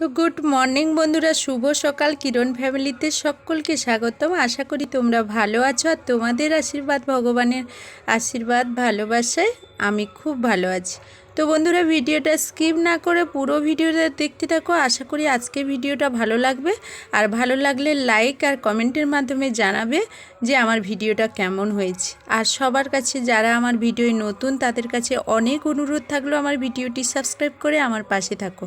তো good morning বন্ধুরা, শুভ সকাল। কিরণ ফ্যামিলিতে সকলকে স্বাগতম। আশা করি তোমরা ভালো আছো আর তোমাদের আশীর্বাদ, ভগবানের আশীর্বাদ, ভালোবাসায় আমি খুব ভালো আছি। তো বন্ধুরা, ভিডিওটা স্কিপ না করে পুরো ভিডিওটা দেখতে থাকো। আশা করি আজকে ভিডিওটা ভালো লাগবে। আর ভালো লাগলে লাইক আর কমেন্টের মাধ্যমে জানাবে যে আমার ভিডিওটা কেমন হয়েছে। আর সবার কাছে যারা আমার ভিডিও নতুন, তাদের কাছে অনেক অনুরোধ থাকল আমার ভিডিওটি সাবস্ক্রাইব করে আমার পাশে থাকো।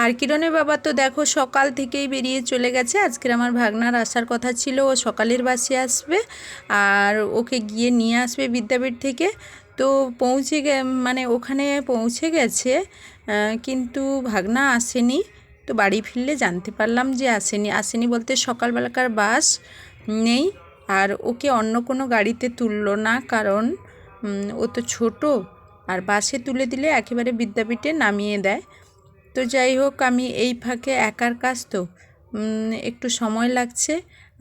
আর কিরণের বাবা তো দেখো, সকাল থেকেই বেরিয়ে চলে গেছে। আজকের আমার ভাগনার আসার কথা ছিল, ও সকালের বাসে আসবে। আর ওকে গিয়ে নিয়ে আসবে বিদ্যাপীঠ থেকে। তো পৌঁছে গে মানে ওখানে পৌঁছে গেছে কিন্তু ভাগনা আসেনি। তো বাড়ি ফিরলে জানতে পারলাম যে আসেনি। আসেনি বলতে সকালবেলাকার বাস নেই আর ওকে অন্য কোনো গাড়িতে তুললো না কারণ ও তো ছোট আর বাসে তুলে দিলে একেবারে বিদ্যাপীঠে নামিয়ে দেয়। তো যাই হোক, আমি এই ফাঁকে একার কাজ তো একটু সময় লাগছে।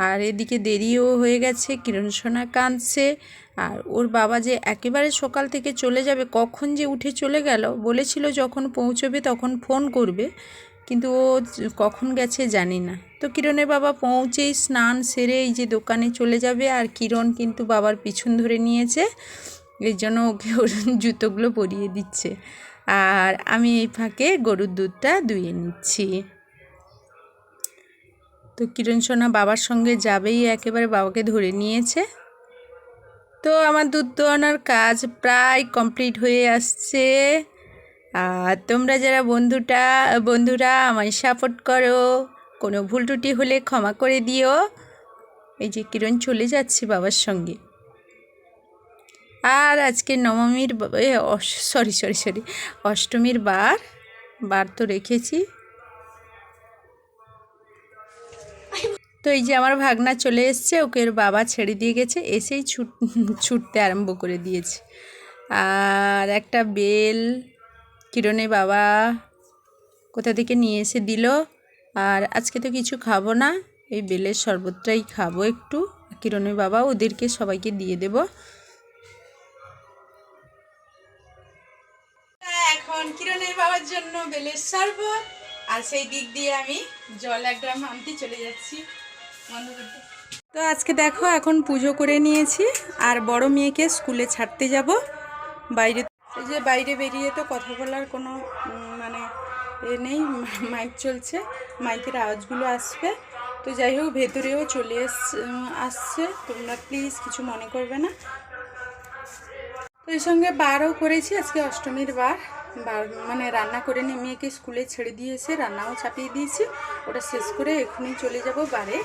আর এদিকে দেরিও হয়ে গেছে, কিরণ সোনা কাঁদছে। আর ওর বাবা যে একেবারে সকাল থেকে চলে যাবে, কখন যে উঠে চলে গেল, বলেছিল যখন পৌঁছবে তখন ফোন করবে, কিন্তু ও কখন গেছে জানি না। তো কিরণের বাবা পৌঁছেই স্নান সেরে এই যে দোকানে চলে যাবে, আর কিরণ কিন্তু বাবার পিছন ধরে নিয়েছে এই জন্য ওকে ওর জুতোগুলো পরিয়ে দিচ্ছে। আর আমি এই ফাঁকে গরুর দুধটা দুইয়ে নিচ্ছি। তো কিরণ সোনা বাবার সঙ্গে যাবেই একেবারে বাবাকে ধরে নিয়েছে। তো আমার দুধ দোয়ানোর কাজ প্রায় কমপ্লিট হয়ে আসছে। আর তোমরা যারা বন্ধুটা, বন্ধুরা আমায় সাপোর্ট করো, কোনো ভুল ত্রুটি হলে ক্ষমা করে দিও। এই যে কিরণ চলে যাচ্ছে বাবার সঙ্গে। আর আজকে নবমীর সরি সরি সরি অষ্টমীর বার বার তো রেখেছি। তো এই যে আমার ভাগনা চলে এসছে, ওকে বাবা ছেড়ে দিয়ে গেছে, এসেই ছুট, ছুটতে আরম্ভ করে দিয়েছে। আর একটা বেল কিরণে বাবা কোথা থেকে নিয়ে এসে দিল, আর আজকে তো কিছু খাব না, এই বেলের শরবতটাই খাব একটু কিরণের বাবা ওদেরকে সবাইকে দিয়ে দেব। এখন কিরণের বাবার জন্য বেলের শরবত, আর সেই দিক দিয়ে আমি জল এক গ্রাম আনতে চলে যাচ্ছি। তো আজকে দেখো, এখন পুজো করে নিয়েছি, আর বড় মেয়েকে স্কুলে ছাড়তে যাব। বাইরে এই যে বাইরে বেরিয়ে তো কথা বলার কোনো মানে এ নেই, মাইক চলছে, মাইকের আওয়াজগুলো আসবে। তো যাই হোক, ভেতরেও চলে আসছে, তোমরা প্লিজ কিছু মনে করবে না। তো এর সঙ্গে বারও করেছি, আজকে অষ্টমীর বার। বার মানে রান্না করে নিয়ে মেয়েকে স্কুলে ছেড়ে দিয়েছে রান্নাও চাপিয়ে দিয়েছি। ওটা শেষ করে এখনই চলে যাব বারে।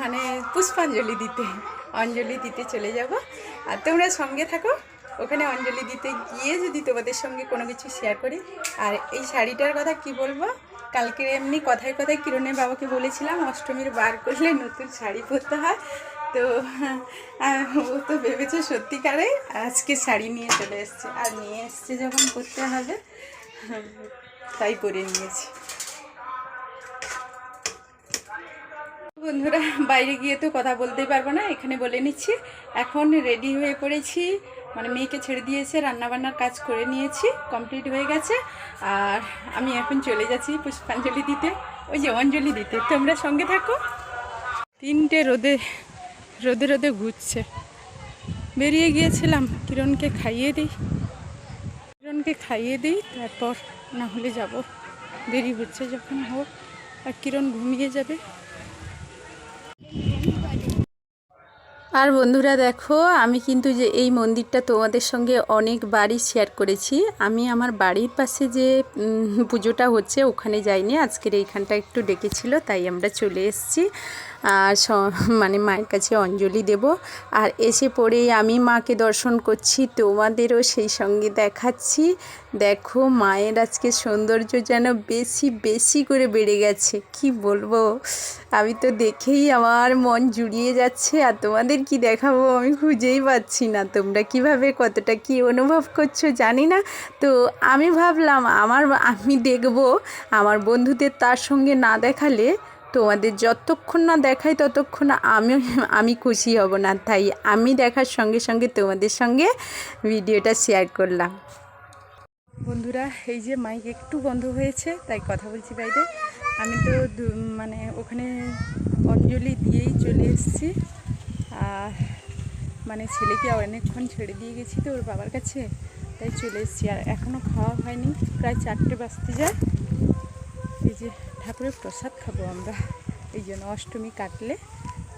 মানে পুষ্পাঞ্জলি দিতে, অঞ্জলি দিতে চলে যাব। আর তোমরা সঙ্গে থাকো, ওখানে অঞ্জলি দিতে গিয়ে যদি তোমাদের সঙ্গে কোনো কিছু শেয়ার করি। আর এই শাড়িটার কথা কি বলব? কালকে এমনি কথায় কথায় কিরণের বাবাকে বলেছিলাম, অষ্টমীর বার করলে নতুন শাড়ি পরতে হয়। তো ও তো ভেবেছে সত্যিকারে আজকে শাড়ি নিয়ে চলে এসছে। আর নিয়ে এসছে যখন করতে হবে, তাই করে নিয়েছি। বন্ধুরা, বাইরে গিয়ে তো কথা বলতেই পারব না, এখানে বলে নিচ্ছি। এখন রেডি হয়ে পড়েছি মানে মেয়েকে ছেড়ে দিয়েছে, রান্নাবান্নার কাজ করে নিয়েছি কমপ্লিট হয়ে গেছে। আর আমি এখন চলে যাচ্ছি পুষ্পাঞ্জলি দিতে, ওই যে অঞ্জলি দিতে। তোমরা সঙ্গে থাকো। তিনটে রোদে রোদে রোদে ঘুরছে। বেরিয়ে গিয়েছিলাম, কিরণকে খাইয়ে দিই। কিরণকে খাইয়ে দিই, তারপর না হলে যাব। দেরি হচ্ছে যখন হোক, আর কিরণ ঘুমিয়ে যাবে। আর বন্ধুরা দেখো, আমি কিন্তু যে এই মন্দিরটা তোমাদের সঙ্গে অনেক বাড়ি শেয়ার করেছি। আমি আমার বাড়ির পাশে যে পুজোটা হচ্ছে ওখানে যাইনি। আজকের এইখানটা একটু ডেকেছিল, তাই আমরা চলে এসেছি। আর মানে মায়ের কাছে অঞ্জলি দেব। আর এসে পড়েই আমি মাকে দর্শন করছি, তোমাদেরও সেই সঙ্গে দেখাচ্ছি। দেখো, মায়ের আজকে সৌন্দর্য যেন বেশি বেশি করে বেড়ে গেছে। কি বলব? আমি তো দেখেই আমার মন জুড়িয়ে যাচ্ছে, আর তোমাদের কি দেখাবো আমি খুঁজেই পাচ্ছি না। তোমরা কীভাবে কতটা কি অনুভব করছ জানি না। তো আমি ভাবলাম, আমার, আমি দেখব। আমার বন্ধুদের তার সঙ্গে না দেখালে তোমাদের যতক্ষণ না দেখাই ততক্ষণ আমি আমি খুশি হব না। তাই আমি দেখার সঙ্গে সঙ্গে তোমাদের সঙ্গে ভিডিওটা শেয়ার করলাম। বন্ধুরা, এই যে মাইক একটু বন্ধ হয়েছে, তাই কথা বলছি বাইরে। আমি তো মানে ওখানে অঞ্জলি দিয়েই চলে এসেছি। আর মানে ছেলেকে অনেকক্ষণ ছেড়ে দিয়ে গেছি তো ওর বাবার কাছে, তাই চলে এসেছি। আর এখনও খাওয়া হয়নি, প্রায় চারটে বাজতে যায়। এই যে ঠাকুরের প্রসাদ খাব আমরা। এই জন্য অষ্টমী কাটলে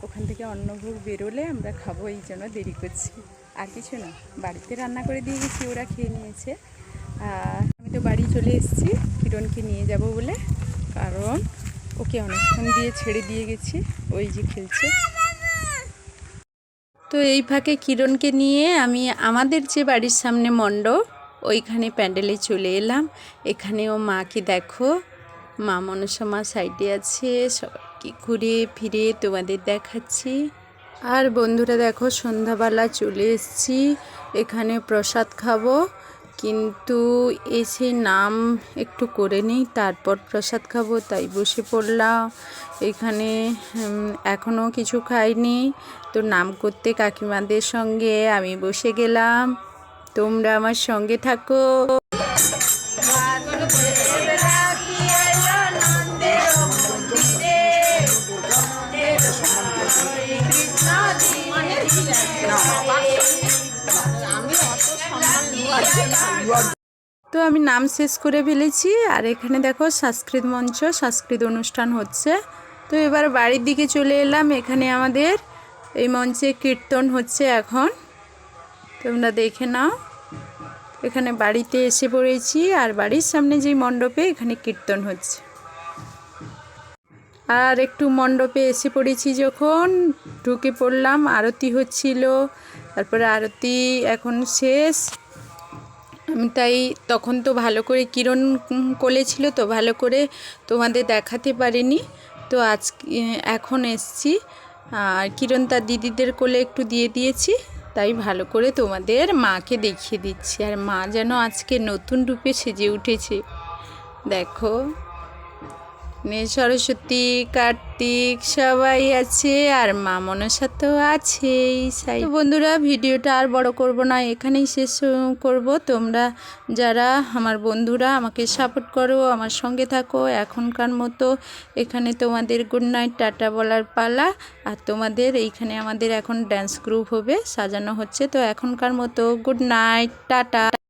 ওখান থেকে অন্নভোগ বেরোলে আমরা খাব, এই জন্য দেরি করছি। আর কিছু না, বাড়িতে রান্না করে দিয়ে গেছি, ওরা খেয়ে নিয়েছে। আমি তো বাড়ি চলে এসেছি, কিরণকে নিয়ে যাব বলে, কারণ ওকে অনেকক্ষণ দিয়ে ছেড়ে দিয়ে গেছি, ওই যে খেলছে। তো এই ফাঁকে কিরণকে নিয়ে আমি আমাদের যে বাড়ির সামনে মণ্ডপ, ওইখানে প্যান্ডেলে চলে এলাম। এখানেও মাকে দেখো মা মনসা সাইডে আছে, সবাইকে ঘুরে ফিরে তোমাদের দেখাচ্ছি। আর বন্ধুরা দেখো, সন্ধ্যাবেলা চলে এসেছি, এখানে প্রসাদ খাব। কিন্তু এসে নাম একটু করে নিই, তারপর প্রসাদ খাব, তাই বসে পড়লাম। এখানে এখনও কিছু খাইনি। তো নাম করতে কাকিমাদের সঙ্গে আমি বসে গেলাম। তোমরা আমার সঙ্গে থাকো। তো আমি নাম শেষ করে ফেলেছি, আর এখানে দেখো সংস্কৃত মঞ্চ সংস্কৃত অনুষ্ঠান হচ্ছে। তো এবার বাড়ির দিকে চলে এলাম, এখানে আমাদের এই মঞ্চে কীর্তন হচ্ছে এখন। তোমরা দেখে নাও, এখানে বাড়িতে এসে পড়েছি, আর বাড়ির সামনে যেই মণ্ডপে এখানে কীর্তন হচ্ছে। আর একটু মণ্ডপে এসে পড়েছি যখন, ঢুকে পড়লাম, আরতি হচ্ছিল তারপরে আরতি এখন শেষ। আমি তাই তখন তো ভালো করে কিরণ উম, কোলে ছিল তো ভালো করে তোমাদের দেখাতে পারিনি। তো আজ এখন এসছি। আর কিরণ তার দিদিদের কোলে একটু দিয়ে দিয়েছি তাই ভালো করে তোমাদের মাকে দেখিয়ে দিচ্ছি। আর মা যেন আজকে নতুন রূপে সেজে উঠেছে। দেখো। নে সরস্বতী, কার্তিক, সবাই আছে আর মা মনসা তো আছেই। সাই বন্ধুরা, ভিডিওটা আর বড় করব না, এখানেই শেষ করব। তোমরা যারা আমার বন্ধুরা আমাকে সাপোর্ট করো, আমার সঙ্গে থাকো, এখনকার মতো এখানে তোমাদের গুড নাইট টাটা বলার পালা। আর তোমাদের এইখানে আমাদের এখন ড্যান্স গ্রুপ হবে, সাজানো হচ্ছে। তো এখনকার মতো গুড নাইট টাটা।